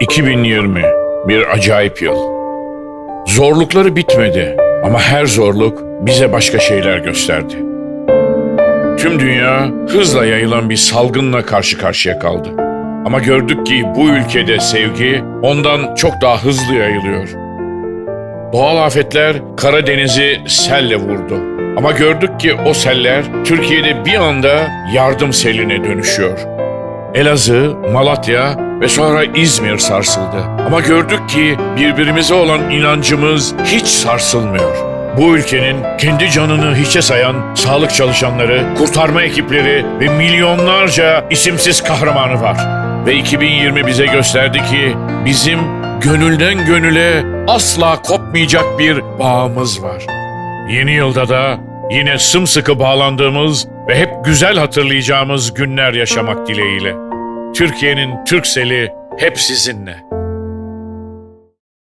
2020 bir acayip yıl. Zorlukları bitmedi ama her zorluk bize başka şeyler gösterdi. Tüm dünya hızla yayılan bir salgınla karşı karşıya kaldı. Ama gördük ki bu ülkede sevgi ondan çok daha hızlı yayılıyor. Doğal afetler Karadeniz'i selle vurdu. Ama gördük ki o seller Türkiye'de bir anda yardım seline dönüşüyor. Elazığ, Malatya ve sonra İzmir sarsıldı. Ama gördük ki birbirimize olan inancımız hiç sarsılmıyor. Bu ülkenin kendi canını hiçe sayan sağlık çalışanları, kurtarma ekipleri ve milyonlarca isimsiz kahramanı var. Ve 2020 bize gösterdi ki bizim gönülden gönüle asla kopmayacak bir bağımız var. Yeni yılda da yine sımsıkı bağlandığımız ve hep güzel hatırlayacağımız günler yaşamak dileğiyle. Türkiye'nin Türkseli hep sizinle.